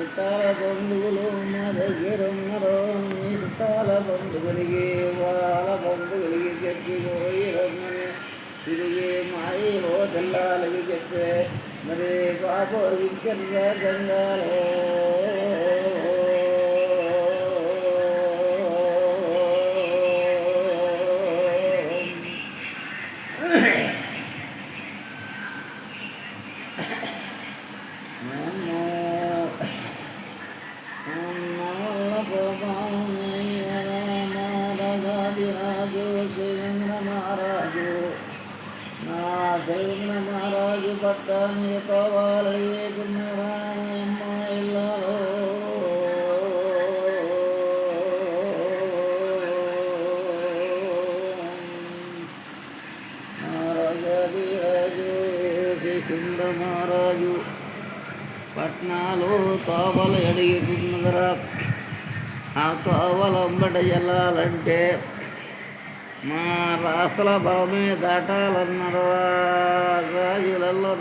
ಸುತ್ತಾಲ ಬಂಧುಗಳು ಮದಗಿರಂ ನರೋ ನೀ ಸುತ್ತಾಲ ಬಂಧುಗಳಿಗೆ ವಾಲ ಬಂಧುಗಳಿಗೆ ಕೆತ್ತಿ ಹೋಗಿರಮ್ಮನೆ ಸಿರಿಗೆ ಮಾಯಿ ಹೋದೆಲ್ಲ ಅಲಗಿ ಕೆತ್ತೆ ಮರೇ ಪಾಪ ವಿಕ್ಕಲ್ಲ ಗಂಗಾಲೋ పట్టాన్ని కావాలి అమ్మ ఇల్లాలో మహారాజు పట్నాలు తోవలు అడిగినదరా ఆ తోవలంబట వెళ్ళాలంటే మా రాష్ట్ర భవమే దాటాలన్నాడు రాజులలో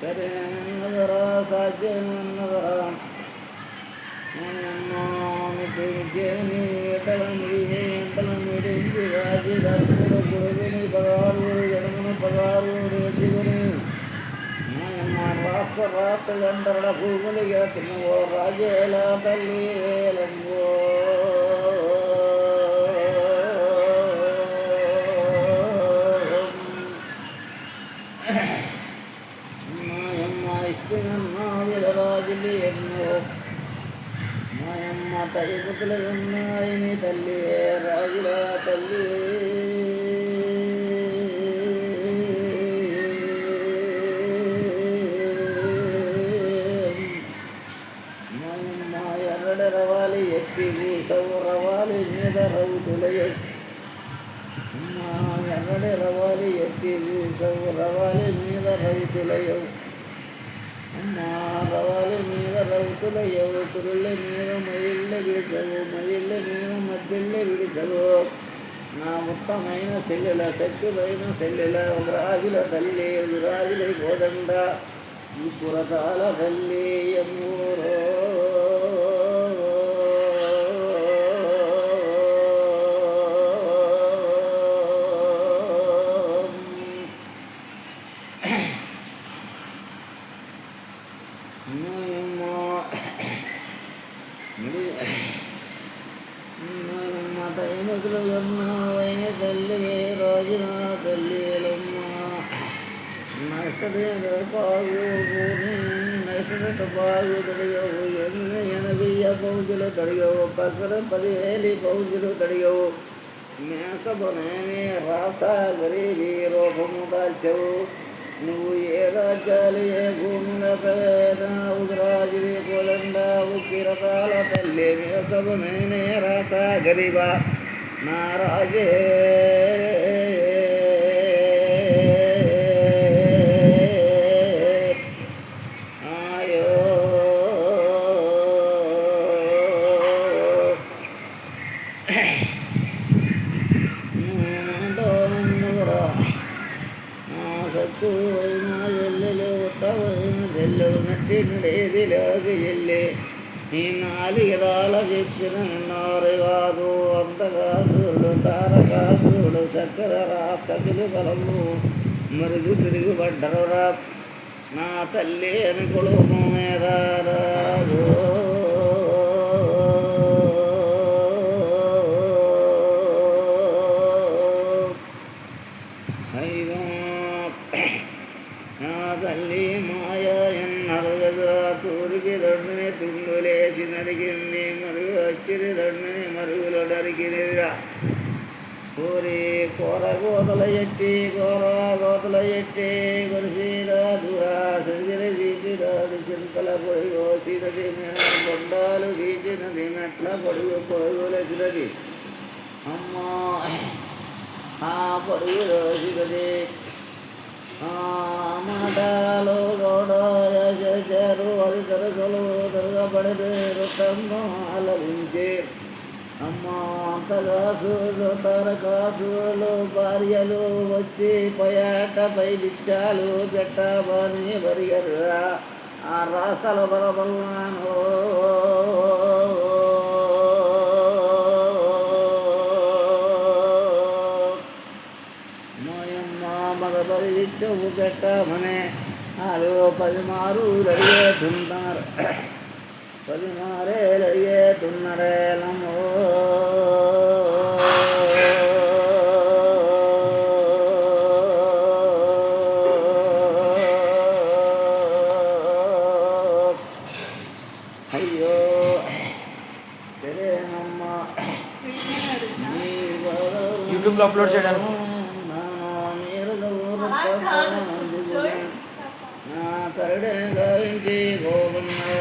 సరే అన్నదరా సాధ్యమన్నదరా రాష్ట్ర రాష్ట్ర గంటల భూములు ఎత్తునవో రాజేల తల్లి వేలంగో మాయమ్మ ఇష్టమన్న విలరాజులు ఎన్నో మాయమ్మ తల్లిపుతులు ఉన్నాయి నీ తల్లి రాజుల తల్లి. మీద రౌతులయ్య మా రవాలి ఎత్తి సౌ రవాలి మీద రైతులయ్యవు అమ్మా రవాలి మీద రౌతుల యువకురుల మీద మయిళ్ళ విడిచవు మయిళ్ళ మీద మధ్యళ్ళ విడిచవు. నా ఉత్తమైన చెల్లెల శక్తులైన చెల్లెల రాజుల తల్లి రాజుల గోదండ ఈ పురతాల తల్లి ఎమ్మూరో. తైనకులమ్మావైన తల్లి రాజున తల్లిలమ్మ నష్టదేవ పాగు నష్టట పాగు తడియవు ఎన్న ఎనభయ్య పౌజులు తడియవు పసర పదివేలి పౌజులు తడియవు మేసబనేనే రాస గరీబీ రూపము దాల్చవు నువ్వు ఏ రాజ్యాలు ఏ భూముల ఉదరాజువి కోలండావు కిరకాల తల్లి మేసబు నేనే రాస గరీబా നാറായേ നീ നാല് ഇതാള ജയിച്ചു നിന്നറിയാ తారకాసురుడు చక్కెర రాకలు బలము మరుగు తిరుగుబడ్డరు రా నా తల్లి అని కొడుకు మీద రాదు అయ్యో నా తల్లి మాయ ఎన్నరు ఎదురా. తూరికి దొడ్డుని తుండులేసి నరికింది. మరుగు వచ్చింది దొడ్డుని మరుగులో నరికినదిరా. కోరి కోర గోతల ఎట్టి కోర గోతల ఎట్టి కొరిసిరా దూరా సిరిగిరి తీసిరాదు చింతల పొడిగో సిరది బొండాలు గీచినది మెట్ల పొడుగు పొడుగులసినది అమ్మా ఆ పొడుగు రోజుగది ఆ మాటలు కూడా చేశారు అది తరగలు తిరగబడి రొట్టమ్మ అలలించి. అమ్మ కళాసులు తరకాసులు భార్యలు వచ్చి పయాట పై బిచ్చాలు పెట్టబని బరియర్రా ఆ రాసల బలబల్లాను మాయమ్మ మగబలి చెవు పెట్టమనే. ఆలు పదిమారు రెడియేస్తున్నారు నమో అయ్యో సరేనమ్మ యూట్యూబ్లో అప్లోడ్ చేయడానికి. కరడే గారించి గోవింద